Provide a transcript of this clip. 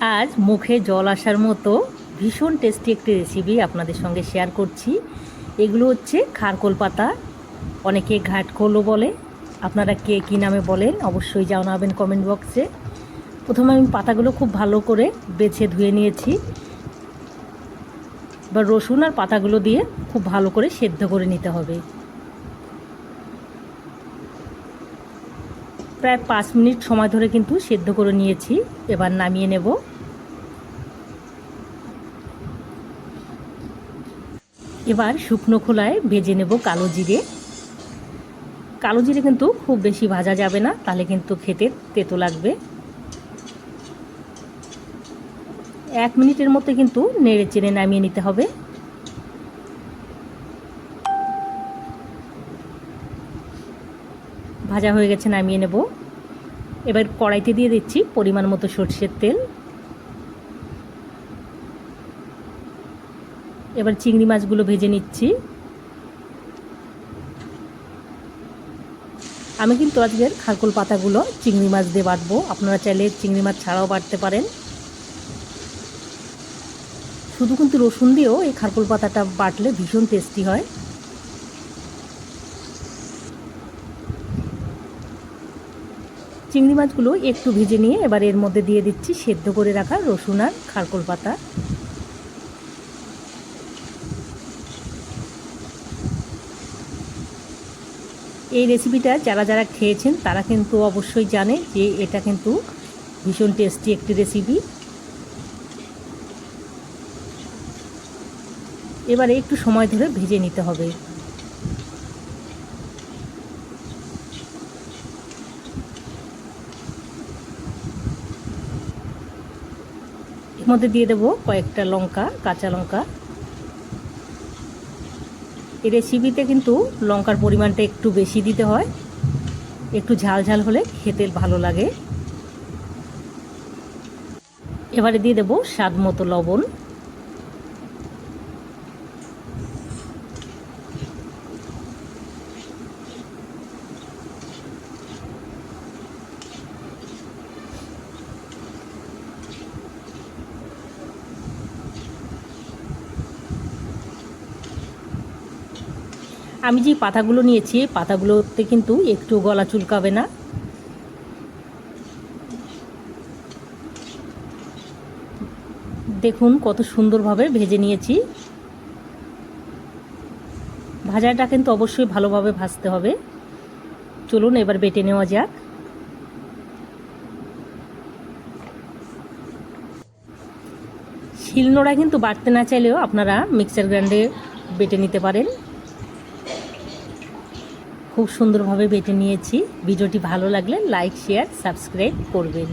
আজ মুখে জল আসার মতো ভীষণ টেস্টি একটি রেসিপি আপনাদের সঙ্গে শেয়ার করছি। এগুলো হচ্ছে খারকোল পাতা, অনেকে ঘাটকোলও বলে। আপনারা কে কী নামে বলেন অবশ্যই জানাবেন কমেন্ট বক্সে প্রথমে আমি পাতাগুলো খুব ভালো করে বেছে ধুয়ে নিয়েছি। বা রসুন আর পাতাগুলো দিয়ে খুব ভালো করে সেদ্ধ করে নিতে হবে। প্রায় পাঁচ মিনিট সময় ধরে কিন্তু সেদ্ধ করে নিয়েছি। এবার নামিয়ে নেব। এবার শুকনো খোলায় ভেজে নেব কালো জিরে। কালো জিরে কিন্তু খুব বেশি ভাজা যাবে না, তাহলে কিন্তু খেতে তেতো লাগবে। এক মিনিটের মধ্যে কিন্তু নেড়ে চেড়ে নামিয়ে নিতে হবে। ভাজা হয়ে গেছে, নামিয়ে নেব। এবার কড়াইতে দিয়ে দিচ্ছি পরিমাণ মতো সর্ষের তেল। এবার চিংড়ি মাছগুলো ভেজে নিচ্ছি। আমি কিন্তু আজকের খারকুল পাতাগুলো চিংড়ি মাছ দিয়ে বাটবো। আপনারা চাইলে চিংড়ি মাছ ছাড়াও বাটতে পারেন। শুধু কিন্তু রসুন দিয়েও এই খারকুল পাতাটা বাটলে ভীষণ টেস্টি হয়। চিংড়ি মাছগুলো একটু ভেজে নিয়ে এবার এর মধ্যে দিয়ে দিচ্ছি সেদ্ধ করে রাখা রসুন আর খারকোল পাতা। এই রেসিপিটা যারা যারা খেয়েছেন তারা কিন্তু অবশ্যই জানে যে এটা কিন্তু ভীষণ টেস্টি একটি রেসিপি। এবারে একটু সময় ধরে ভেজে নিতে হবে। মধ্যে দিয়ে দেবো কয়েকটা লঙ্কা, কাঁচা লঙ্কা। এই রেসিপিতে কিন্তু লঙ্কার পরিমাণটা একটু বেশি দিতে হয়। একটু ঝাল ঝাল হলে খেতে ভালো লাগে। এবারে দিয়ে দেবো স্বাদ মতো লবণ। আমি যে পাতাগুলো নিয়েছি পাতাগুলোতে কিন্তু একটু গলা চুলকাবে না। দেখুন কত সুন্দরভাবে ভেজে নিয়েছি। ভাজাটা কিন্তু অবশ্যই ভালোভাবে ভাজতে হবে। চলুন এবার বেটে নেওয়া যাক। শিলনোড়া কিন্তু বাটতে না চাইলেও আপনারা মিক্সার গ্রাইন্ডে বেটে নিতে পারেন। খুব সুন্দরভাবে বেটে নিয়েছি। ভিডিওটি ভালো লাগলে লাইক শেয়ার সাবস্ক্রাইব করবেন।